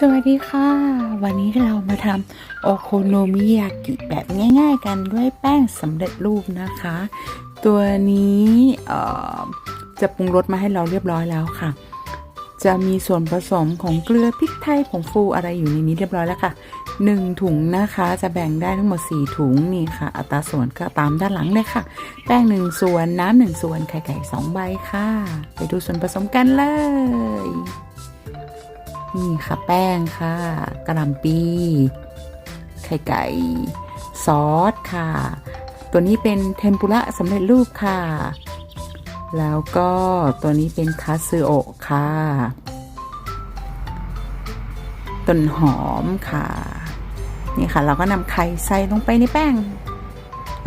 สวัสดีค่ะ วันนี้เรามาทำโอโคโนมิยากิแบบง่ายๆกันด้วยแป้งสำเร็จรูปนะคะ ตัวนี้จะปรุงรสมาให้เราเรียบร้อยแล้วค่ะ จะมีส่วนผสมของเกลือพริกไทยผงฟูอะไรอยู่ในนี้เรียบร้อยแล้วค่ะหนึ่งถุงนะคะจะแบ่งได้ทั้งหมด 4 ถุงนี่ค่ะ อัตราส่วนก็ตามด้านหลังเลยค่ะ แป้งหนึ่งส่วนน้ำหนึ่งส่วนไข่ไก่สองใบค่ะ ไปดูส่วนผสมกันเลย นี่ค่ะแป้งค่ะกระหล่ำปีไข่ไก่ซอสค่ะ ตัวนี้เป็นเทมปุระสำเร็จรูปค่ะ แล้วก็ตัวนี้เป็นคาซึโอะค่ะต้นหอมค่ะ นี่ค่ะ เราก็นำไข่ใส่ลงไปในแป้ง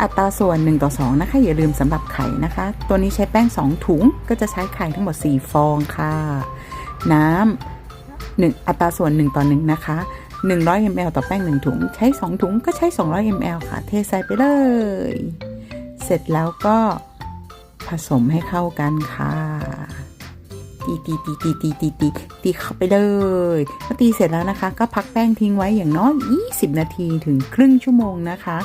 อัตราส่วน 1 ต่อ 2 นะคะ อย่าลืมสำหรับไข่นะคะ ตัวนี้ใช้แป้ง 2 ถุงก็จะใช้ไข่ทั้งหมด 4 ฟองค่ะ น้ำ หนึ่งอัตราส่วน 1 ต่อ 1 นะคะ 100 ml ต่อแป้ง 1 ถุง ใช้ 2 ถุงก็ใช้ 200 ml ค่ะ เทใส่ไปเลย เสร็จแล้วก็ผสมให้เข้ากันค่ะตีตีตีตีตีตีตีตีเข้าไปเลยพอตีเสร็จแล้วนะคะ ก็พักแป้งทิ้งไว้อย่างน้อย 20 นาทีถึงครึ่งชั่วโมงนะคะ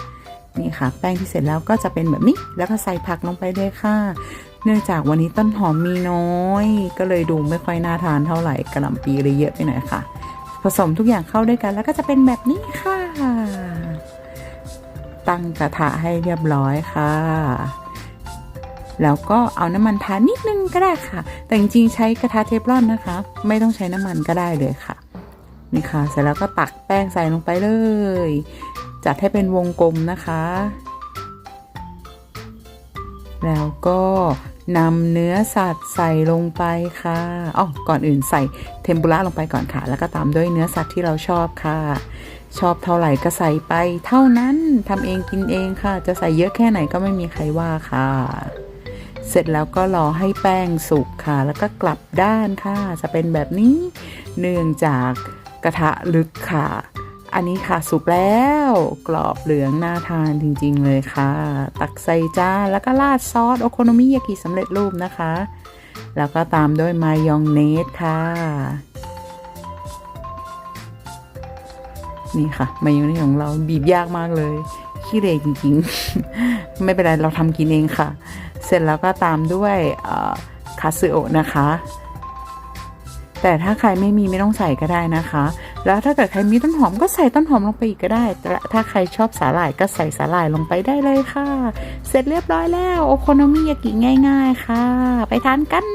นี่ค่ะ แป้งที่เสร็จแล้วก็จะเป็นแบบนี้แล้วก็ใส่ผักลงไปเลยค่ะ เนื่องจากวันนี้ต้นหอมมีน้อย ก็เลยดูไม่ค่อยน่าทานเท่าไหร่กระหล่ำปีเลยเยอะไปหน่อยค่ะ ผสมทุกอย่างเข้าด้วยกัน แล้วก็จะเป็นแบบนี้ค่ะ ตั้งกระทะให้เรียบร้อยค่ะแล้วก็เอาน้ำมันทานิดนึงก็ได้ค่ะ แต่จริงๆใช้กระทะเทฟลอนนะคะ ไม่ต้องใช้น้ำมันก็ได้เลยค่ะ นี่ค่ะ เสร็จแล้วก็ตักแป้งใส่ลงไปเลย จัดให้เป็นวงกลมนะคะ แล้วก็นำเนื้อสัตว์ใส่ลงไปค่ะอ๋อก่อนอื่นใส่เทมปุระลงไปก่อนค่ะ แล้วก็ตามด้วยเนื้อสัตว์ที่เราชอบค่ะ ชอบเท่าไหร่ก็ใส่ไป เท่านั้นทำเองกินเองค่ะ จะใส่เยอะแค่ไหนก็ไม่มีใครว่าค่ะ เสร็จแล้วก็รอให้แป้งสุกค่ะ แล้วก็กลับด้านค่ะ จะเป็นแบบนี้ เนื่องจากกระทะลึกค่ะ อันนี้ค่ะสุกแล้วกรอบเหลืองน่าทานจริงๆเลยค่ะ ตักใส่จานแล้วก็ราดซอสโอโคโนมิยากิสำเร็จรูปนะคะ แล้วก็ตามด้วยมายองเนสค่ะ นี่ค่ะ มายองเนสของเราบีบยากมากเลยขี้เหร่จริงๆ ไม่เป็นไรเราทำกินเองค่ะ เสร็จแล้วก็ตามด้วยคาสึโอะนะคะ แต่ถ้าใครไม่มีไม่ต้องใส่ก็ได้นะคะ แล้วถ้าเกิดใครมีต้นหอมก็ใส่ต้นหอมลงไปอีกก็ได้ แต่ถ้าใครชอบสาหร่ายก็ใส่สาหร่ายลงไปได้เลยค่ะ เสร็จเรียบร้อยแล้ว โอโคโนมิยากิง่าย ๆ ค่ะ ไปทานกัน